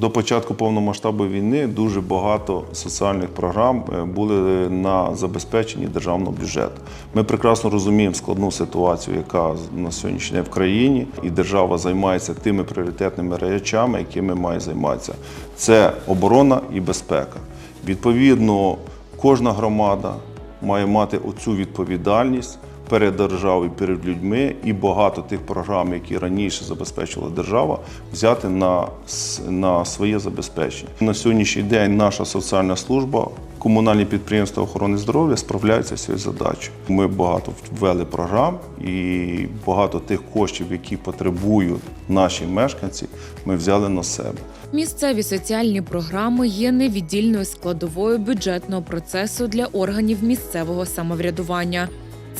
До початку повномасштабної війни дуже багато соціальних програм е, були на забезпеченні державного бюджету. Ми прекрасно розуміємо складну ситуацію, яка на сьогоднішній день в країні, і держава займається тими пріоритетними речами, якими має займатися. Це оборона і безпека. Відповідно, кожна громада має мати оцю відповідальність перед державою, перед людьми, і багато тих програм, які раніше забезпечувала держава, взяти на, на своє забезпечення. На сьогоднішній день наша соціальна служба, комунальні підприємства охорони здоров'я справляються з цією задачею. Ми багато ввели програм і багато тих коштів, які потребують наші мешканці, ми взяли на себе. Місцеві соціальні програми є невіддільною складовою бюджетного процесу для органів місцевого самоврядування.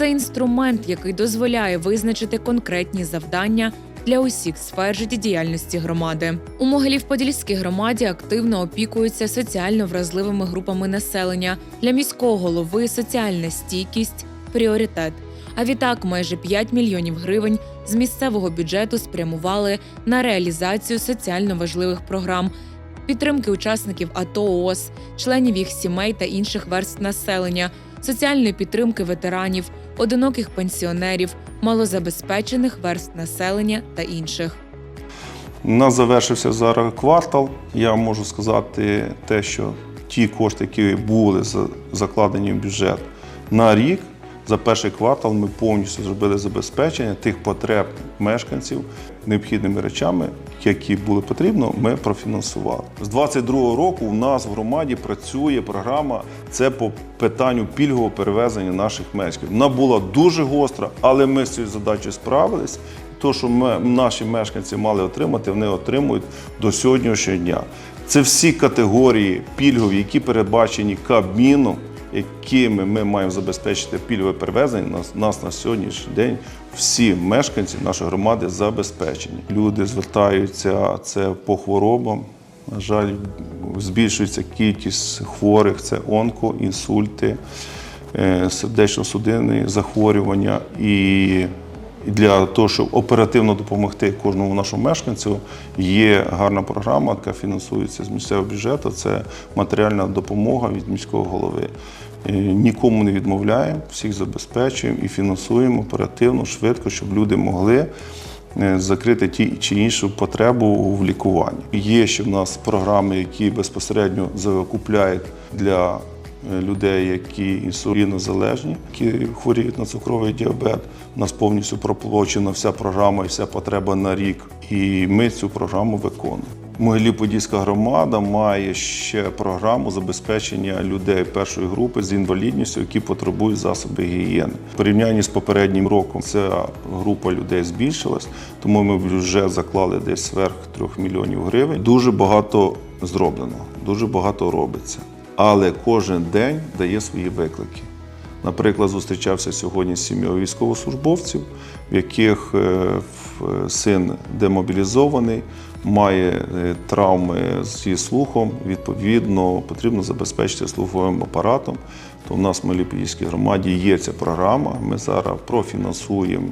Це інструмент, який дозволяє визначити конкретні завдання для усіх сфер життєдіяльності громади. У Могилів-Подільській громаді активно опікуються соціально вразливими групами населення. Для міського голови соціальна стійкість пріоритет. А відтак майже 5 мільйонів гривень з місцевого бюджету спрямували на реалізацію соціально важливих програм, підтримки учасників АТО ООС, членів їх сімей та інших верств населення, соціальної підтримки ветеранів, одиноких пенсіонерів, малозабезпечених верст населення та інших. У нас завершився зараз квартал. Я можу сказати те, що ті кошти, які були за- закладені в бюджет на рік, за перший квартал ми повністю зробили забезпечення тих потреб мешканців необхідними речами, які були потрібно, ми профінансували. З 22-го року у нас в громаді працює програма. Це по питанню пільгового перевезення наших мешканців. Вона була дуже гостра, але ми з цією задачею справились. То, що ми, наші мешканці мали отримати, вони отримують до сьогоднішнього дня. Це всі категорії пільгові, які передбачені Кабміном, якими ми маємо забезпечити пільгове перевезення. Нас, на сьогоднішній день всі мешканці нашої громади забезпечені. Люди звертаються це по хворобам. На жаль, збільшується кількість хворих, це онко, інсульти, е, сердечно-судинні захворювання. І для того, щоб оперативно допомогти кожному нашому мешканцю, є гарна програма, яка фінансується з місцевого бюджету. Це матеріальна допомога від міського голови. Е, Нікому не відмовляємо, всіх забезпечуємо і фінансуємо оперативно, швидко, щоб люди могли е, закрити ті чи іншу потребу в лікуванні. Є ще в нас програми, які безпосередньо закупляють для людей, які інсулінозалежні, які хворіють на цукровий діабет. У нас повністю проплачена вся програма і вся потреба на рік. І ми цю програму виконуємо. Могилів-Подільська громада має ще програму забезпечення людей першої групи з інвалідністю, які потребують засоби гігієни. В порівнянні з попереднім роком ця група людей збільшилась, тому ми вже заклали десь сверх 3 мільйонів гривень. Дуже багато зроблено, дуже багато робиться. Але кожен день дає свої виклики. Наприклад, зустрічався сьогодні з сім'єю військовослужбовців, в яких е, син демобілізований, має е, травми зі слухом. Відповідно, потрібно забезпечити слуховим апаратом. То в нас в Маліпільській громаді є ця програма. Ми зараз профінансуємо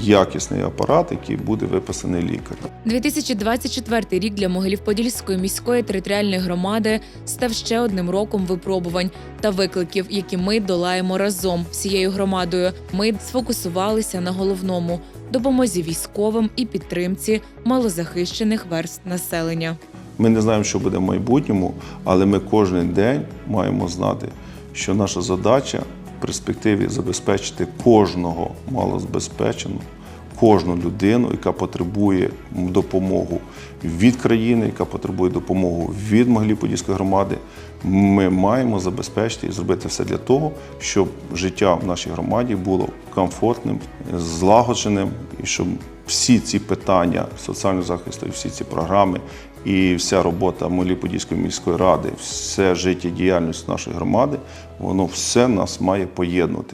якісний апарат, який буде виписаний лікарем. 2024 рік для Могилів-Подільської міської територіальної громади став ще одним роком випробувань та викликів, які ми долаємо разом всією громадою. Ми сфокусувалися на головному допомозі військовим і підтримці малозахищених верств населення. Ми не знаємо, що буде в майбутньому, але ми кожен день маємо знати, що наша задача перспективі забезпечити кожного малозабезпеченого, кожну людину, яка потребує допомогу від країни, яка потребує допомогу від Могилів-Подільської громади. Ми маємо забезпечити і зробити все для того, щоб життя в нашій громаді було комфортним, злагодженим, і щоб всі ці питання соціального захисту, всі ці програми, і вся робота Молі-Подільської міської ради, все життєдіяльність нашої громади, воно все нас має поєднувати.